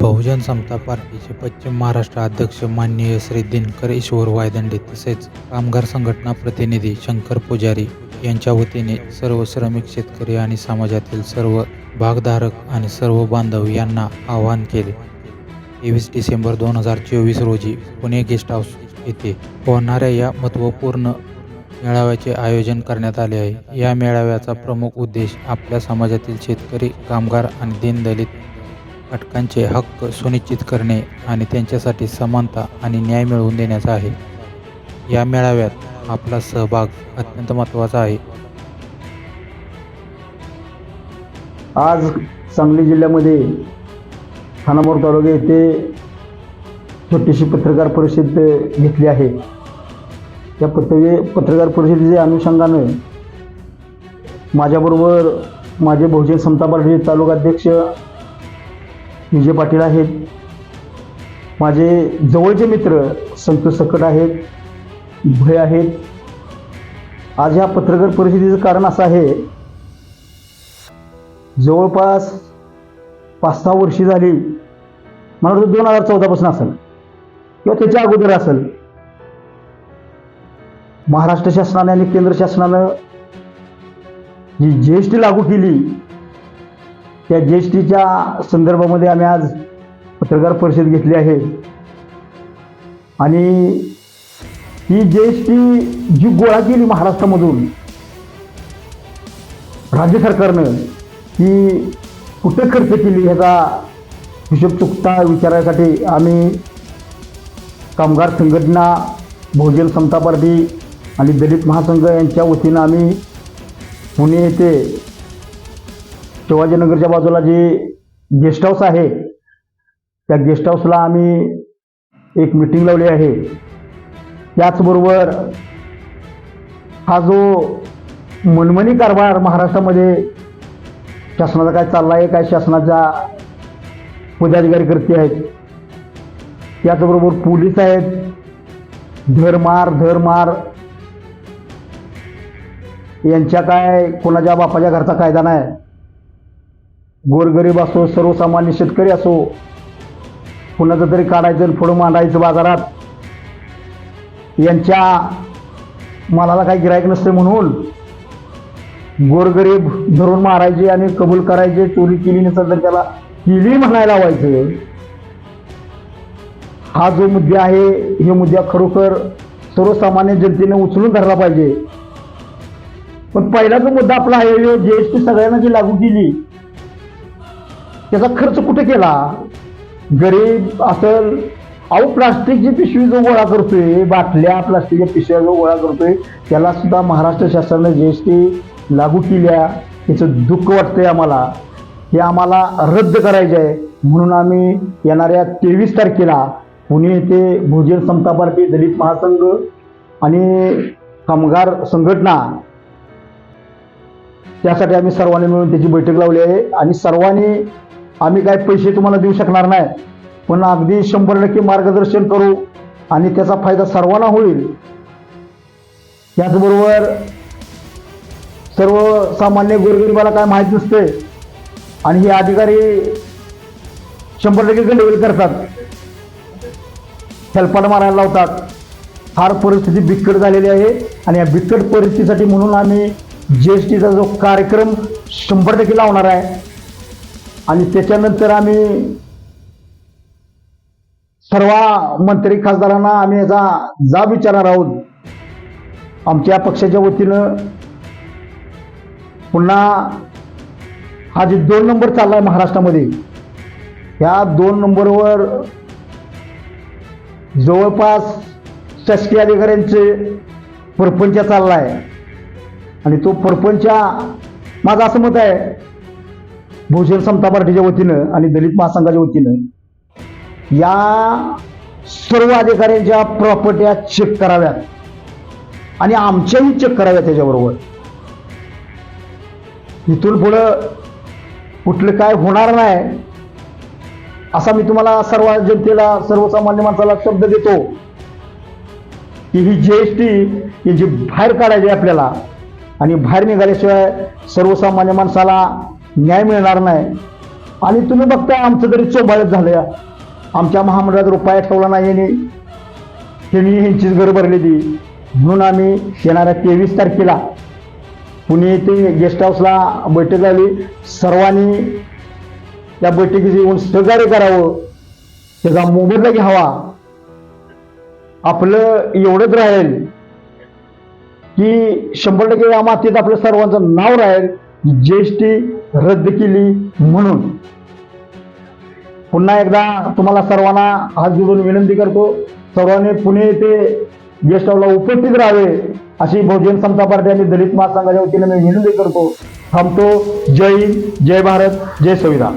बहुजन समता पार्टीचे पश्चिम महाराष्ट्र अध्यक्ष माननीय श्री दिनकर ईश्वर वायदंडे तसेच कामगार संघटना प्रतिनिधी शंकर पुजारी यांच्या वतीने सर्व श्रमिक शेतकरी आणि समाजातील सर्व भागधारक आणि सर्व बांधव यांना आवाहन केले. तेवीस डिसेंबर दोन हजार चोवीस रोजी पुणे गेस्ट हाऊस येथे होणाऱ्या या महत्त्वपूर्ण मेळाव्याचे आयोजन करण्यात आले आहे. या मेळाव्याचा प्रमुख उद्देश आपल्या समाजातील शेतकरी कामगार आणि दीनदलित घटकांचे हक्क सुनिश्चित करणे आणि त्यांच्यासाठी समानता आणि न्याय मिळवून देण्याचा आहे. या मेळाव्यात आपला सहभाग अत्यंत महत्त्वाचा आहे. आज सांगली जिल्ह्यामध्ये खानापूर तालुका येथे छोटीशी पत्रकार परिषद घेतली आहे. या पत्र पत्रकार परिषदेच्या अनुषंगाने माझ्याबरोबर माझे बहुजन समता पार्टीचे तालुकाध्यक्ष विजय पाटील आहेत. माझे जवळचे मित्र संतोष सकट आहेत भय आहेत. आज ह्या पत्रकार परिषदेचं कारण असं आहे जवळपास पाच सहा वर्षी झाली मला वाटतं दोन हजार चौदापासून असेल किंवा त्याच्या अगोदर असेल. महाराष्ट्र शासनाने आणि केंद्र शासनानं जी जी एस टी लागू केली त्या जी एस टीच्या संदर्भामध्ये आम्ही आज पत्रकार परिषद घेतली आहे. आणि ही जी एस टी जी गोळा केली महाराष्ट्रामधून राज्य सरकारनं ही कुठं खर्च केली ह्याचा हिशोब चुकता विचारासाठी आम्ही कामगार संघटना बहुजन समता पार्टी आणि दलित महासंघ यांच्या वतीनं आम्ही पुणे येथे शिवाजीनगरच्या बाजूला जे गेस्ट हाऊस आहे त्या गेस्ट हाऊसला आम्ही एक मिटिंग लावली आहे. त्याचबरोबर हा जो मनमनी कारभार महाराष्ट्रामध्ये शासनाचा काय चालला आहे काय शासनाच्या पदाधिकारी करते आहेत. त्याचबरोबर पोलीस आहेत. धरमार धरमार यांच्या काय कोणाच्या बापाच्या घरचा कायदा नाही. गोरगरीब असो सर्वसामान्य शेतकरी असो कुणाचं तरी काढायचं पुढं मांडायचं बाजारात यांच्या मालाला काही गिरायक नसते म्हणून गोरगरीब धरून मारायचे आणि कबूल करायचे चोरी केली नसेल तर त्याला केली म्हणायला व्हायचं हा जो मुद्दा आहे हे मुद्दा खरोखर सर्वसामान्य जनतेने उचलून धरला पाहिजे. पण पहिला जो मुद्दा आपला आहे टी सगळ्यांना जी लागू केली त्याचा खर्च कुठे केला? गरीब असं अहो प्लास्टिकची पिशवी जो गोळा करतोय बाटल्या प्लास्टिकच्या पिशव्या जो गोळा करतोय त्याला सुद्धा महाराष्ट्र शासनाने टी लागू केल्या. याचं दुःख वाटतंय आम्हाला. हे आम्हाला रद्द करायचे आहे. म्हणून आम्ही येणाऱ्या तेवीस तारखेला पुणे येथे बहुजन समता पार्टी दलित महासंघ आणि कामगार संघटना त्यासाठी आम्ही सर्वांनी मिळून त्याची बैठक लावली आहे. आणि सर्वांनी आम्ही काय पैसे तुम्हाला देऊ शकणार नाही. पण अगदी शंभर टक्के मार्गदर्शन करू आणि त्याचा फायदा सर्वांना होईल. त्याचबरोबर सर्वसामान्य गोरगरिबाला काय माहीत नसते आणि हे अधिकारी शंभर टक्के गंडगोल करतात. हेल्पाट मारायला लावतात. फार परिस्थिती बिकट झालेली आहे आणि या बिकट परिस्थितीसाठी म्हणून आम्ही जी एस टीचा जो कार्यक्रम शंभर टक्के लावणार आहे. आणि त्याच्यानंतर आम्ही सर्व मंत्री खासदारांना आम्ही याचा जा विचारणार आहोत. आमच्या पक्षाच्या वतीनं पुन्हा हा जे दोन नंबर चालला आहे महाराष्ट्रामध्ये ह्या दोन नंबरवर जवळपास शासकीय अधिकाऱ्यांचे परपंच आहे आणि तो परपंच माझं असं मत आहे बहुजन समता पार्टीच्या वतीनं आणि दलित महासंघाच्या वतीनं या सर्व अधिकाऱ्यांच्या प्रॉपर्ट्या चेक कराव्यात आणि आमच्याही चेक कराव्यात त्याच्याबरोबर. इथून पुढं कुठलं काय होणार नाही असा मी तुम्हाला सर्व जनतेला सर्वसामान्य माणसाला शब्द देतो. की ही जी एस टी ही जी बाहेर काढायची आहे आपल्याला आणि बाहेर निघाल्याशिवाय सर्वसामान्य माणसाला न्याय मिळणार नाही. आणि तुम्ही बघता आमचं तरी चोबाळत झालं आमच्या महामंडळात रुपया ठेवला नाही आणि त्यांनी ह्यांचीच घर भरलेली. म्हणून आम्ही येणाऱ्या तेवीस तारखेला पुणे येथे गेस्ट हाऊसला बैठक झाली. सर्वांनी त्या बैठकीचे येऊन सहकार्य करावं. त्याचा मोबदला घ्यावा. आपलं एवढंच राहील की शंभर टक्के या मातीत आपलं सर्वांचं नाव राहील. जीएसटी रद्द केली म्हणून. पुन्हा एकदा तुम्हाला सर्वांना हात जोडून विनंती करतो सर्वांनी पुणे येथे गेस्ट हाऊसला उपस्थित राहावे अशी बहुजन समता पार्टी आणि दलित महासंघाच्या वतीने मी विनंती करतो. थांबतो. जय हिंद जय भारत जय संविधान.